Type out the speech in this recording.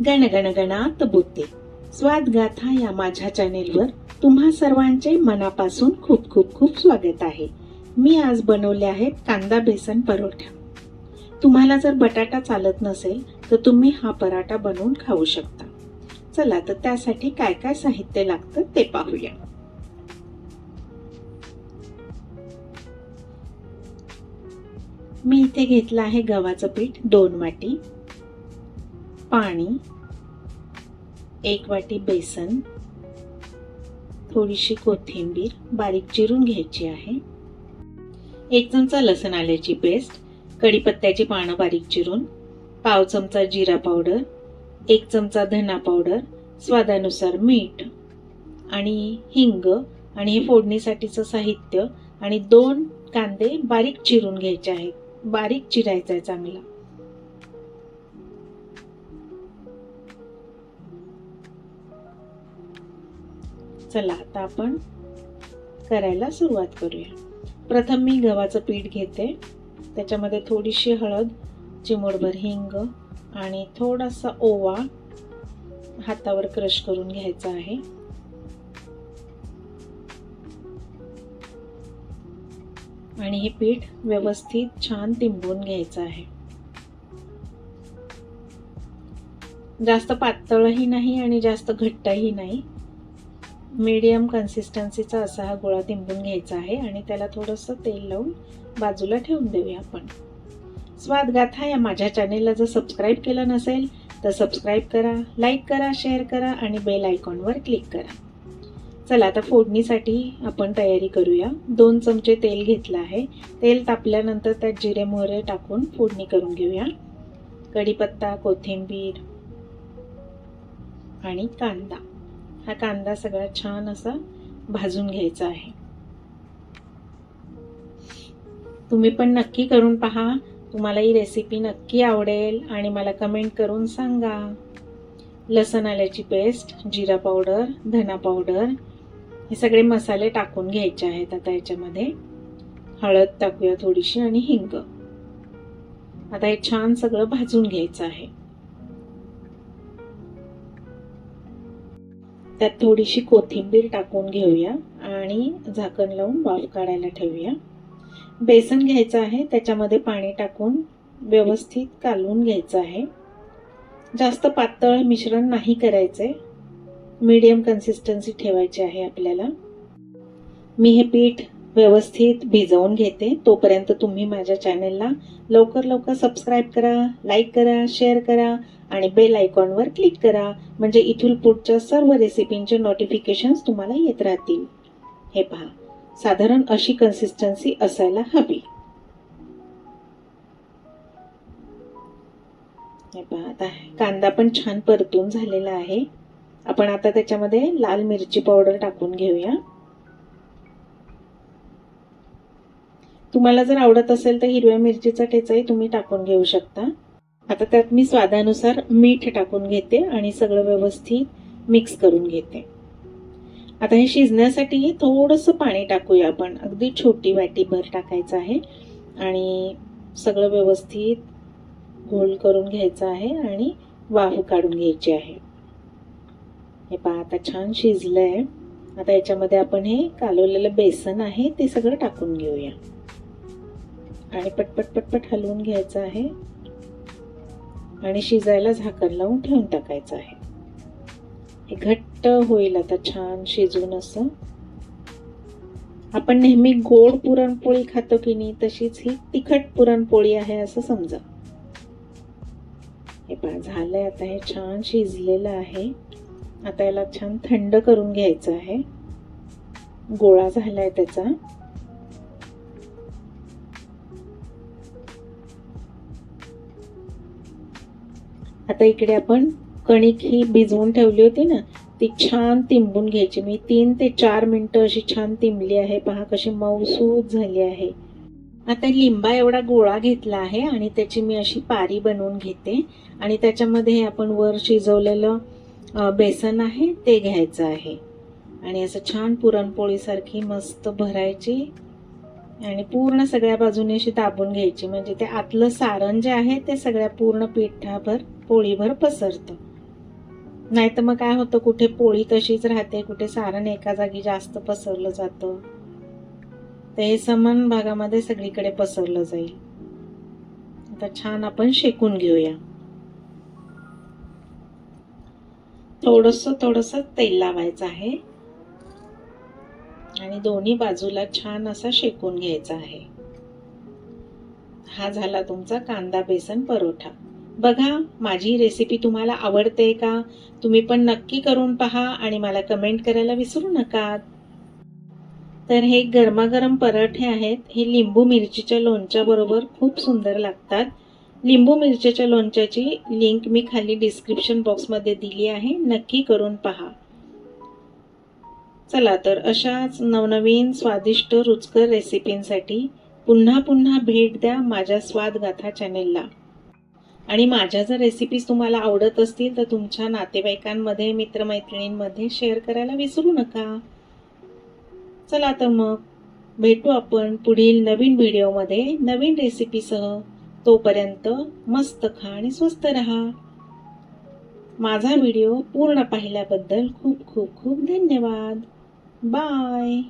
गणगणगणात गण स्वादगाथा स्वाद गाथा या माझ्या चॅनेलवर तुम्हा सर्वांचे मनापासून खूप खूप खूप स्वागत आहे. मी आज बनवले आहेत कांदा बेसन परोठा. तुम्हाला जर बटाटा चालत नसेल तर तुम्ही हा पराठा बनवून खाऊ शकता. चला तर त्यासाठी काय काय साहित्य लागतं ते पाहूया. मी इथे घेतलं आहे गव्हाचं पीठ दोन वाटी. पाणी एक वाटी बेसन थोडीशी कोथिंबीर बारीक चिरून घ्यायची आहे. एक चमचा लसण आल्याची पेस्ट कढीपत्त्याची पानं बारीक चिरून पाव चमचा जिरा पावडर एक चमचा धना पावडर स्वादानुसार मीठ आणि हिंग आणि हे फोडणीसाठीचं साहित्य आणि दोन कांदे बारीक चिरून घ्यायचे आहेत. बारीक चिरायचा आहे चांगला. चला आता आपण करायला सुरुवात करूया. प्रथम मी गव्हाचं पीठ घेते. त्याच्यामध्ये थोडीशी हळद चिमूटभर हिंग आणि थोडासा ओवा हातावर क्रश करून घ्यायचा आहे. आणि हे पीठ व्यवस्थित छान तिंबून घ्यायचं आहे. जास्त पातळही नाही आणि जास्त घट्टही नाही. मीडियम कन्सिस्टन्सीचा असा हा गोळा तिंबून घ्यायचा आहे आणि त्याला थोडंसं तेल लावून बाजूला ठेवून देऊया आपण. स्वादगाथा या माझ्या चॅनेलला जर सबस्क्राईब केलं नसेल तर सबस्क्राईब करा लाईक करा शेअर करा आणि बेल आयकॉनवर क्लिक करा. चला आता फोडणीसाठी आपण तयारी करूया. दोन चमचे तेल घेतलं आहे. तेल तापल्यानंतर त्यात जिरे मोहरे टाकून फोडणी करून घेऊया. कढीपत्ता कोथिंबीर आणि कांदा. हा कांदा सगळा छान असा भाजून घ्यायचा आहे. तुम्ही पण नक्की करून पहा. तुम्हाला ही रेसिपी नक्की आवडेल आणि मला कमेंट करून सांगा. लसण आल्याची पेस्ट जिरा पावडर धना पावडर हे सगळे मसाले टाकून घ्यायचे आहेत आता याच्यामध्ये. हळद टाकूया थोडीशी आणि हिंग. आता हे छान सगळं भाजून घ्यायचं आहे. त्यात थोडीशी कोथिंबीर टाकून घेऊया आणि झाकण लावून वाफ काढायला ठेवूया. बेसन घ्यायचं आहे त्याच्यामध्ये पाणी टाकून व्यवस्थित कालवून घ्यायचं आहे. जास्त पातळ मिश्रण नाही करायचंय. मीडियम कन्सिस्टन्सी ठेवायची आहे आपल्याला. मी हे पीठ व्यवस्थित भिजवून घेते. तोपर्यंत तुम्ही माझ्या चॅनेलला लवकर लवकर सबस्क्राईब करा लाईक करा शेअर करा आणि बेल आयकॉनवर क्लिक करा. म्हणजे इथून पुढच्या सर्व रेसिपींचे नोटिफिकेशन्स तुम्हाला येत राहतील. हे पहा साधारण अशी कन्सिस्टन्सी असायला हवी. हे पहा आता कांदा पण छान परतून झालेला आहे. आपण आता त्याच्यामध्ये लाल मिरची पावडर टाकून घेऊया. तुम्हाला जर आवडत असेल तर हिरव्या मिरचीचा ठेचाही तुम्ही टाकून घेऊ शकता. आता त्यात मी स्वादानुसार मीठ टाकून घेते आणि सगळं व्यवस्थित मिक्स करून घेते. आता हे शिजण्यासाठी थोडंसं पाणी टाकूया आपण. अगदी छोटी वाटी भर टाकायचं आहे आणि सगळं व्यवस्थित घोल करून घ्यायचं आहे आणि वाफ काढून घ्यायची आहे. हे पहा आता छान शिजलं आहे आता याच्यामध्ये आपण हे कालवलेलं बेसन आहे ते सगळं टाकून घेऊया. आणि पटपट पटपट हलवून घ्यायचं आहे. आणि शिजायला झाकण लावून ठेवून टाकायचं आहे. हे घट्ट होईल आता छान शिजून असं. आपण नेहमी गोड पुरणपोळी खातो की नाही तशीच ही तिखट पुरणपोळी आहे असं समजा. हे पहा झालंय आता हे छान शिजलेलं आहे. आता याला छान थंड करून घ्यायचं आहे. गोळा झालाय त्याचा. आता इकडे आपण कणिक ही भिजवून ठेवली होती ना ती छान तिंबून घ्यायची. मी तीन ते चार मिनटं अशी छान तिंबली आहे. पहा कशी मऊसूत झाली आहे. आता लिंबा एवढा गोळा घेतला आहे आणि त्याची मी अशी पारी बनवून घेते. आणि त्याच्यामध्ये आपण वर शिजवलेलं बेसन आहे ते घ्यायचं आहे. आणि असं छान पुरणपोळीसारखी मस्त भरायची आणि पूर्ण सगळ्या बाजूने अशी दाबून घ्यायची. म्हणजे ते आतलं सारण जे आहे ते सगळ्या पूर्ण पिठाभर पोळीभर पसरतं. नाही तर मग काय होतं कुठे पोळी तशीच राहते कुठे सारण एका जागी जास्त पसरलं जातं. तर हे समान भागामध्ये सगळीकडे पसरलं जाईल. आता छान आपण शेकून घेऊया. थोडस थोडस तेल लावायचं आहे. आणि दोन्ही बाजूला छान असा शेकून घ्यायचा आहे. हा झाला तुमचा कांदा बेसन परोठा. बघा माझी रेसिपी तुम्हाला आवडते का? तुम्ही पण नक्की करून पहा आणि मला कमेंट करायला विसरू नका तर हे गरमागरम पराठे आहेत. हे लिंबू मिरचीच्या लोणच्याबरोबर खूप सुंदर लागतात. लिंबू मिरचीच्या लोणच्याची लिंक मी खाली डिस्क्रिप्शन बॉक्समध्ये दिली आहे. नक्की करून पहा. चला तर अशाच नवनवीन स्वादिष्ट रुचकर रेसिपींसाठी पुन्हा पुन्हा भेट द्या माझ्या स्वादगाथा चॅनेलला आणि माझ्या जर रेसिपीज तुम्हाला आवडत असतील तर तुमच्या नातेवाईकांमध्ये मित्रमैत्रिणींमध्ये शेअर करायला विसरू नका. चला तर मग भेटू आपण पुढील नवीन व्हिडिओमध्ये नवीन रेसिपीसह तोपर्यंत मस्त खा आणि स्वस्त रहा. माझा व्हिडिओ पूर्ण पाहिल्याबद्दल खूप खूप खूप धन्यवाद. बाय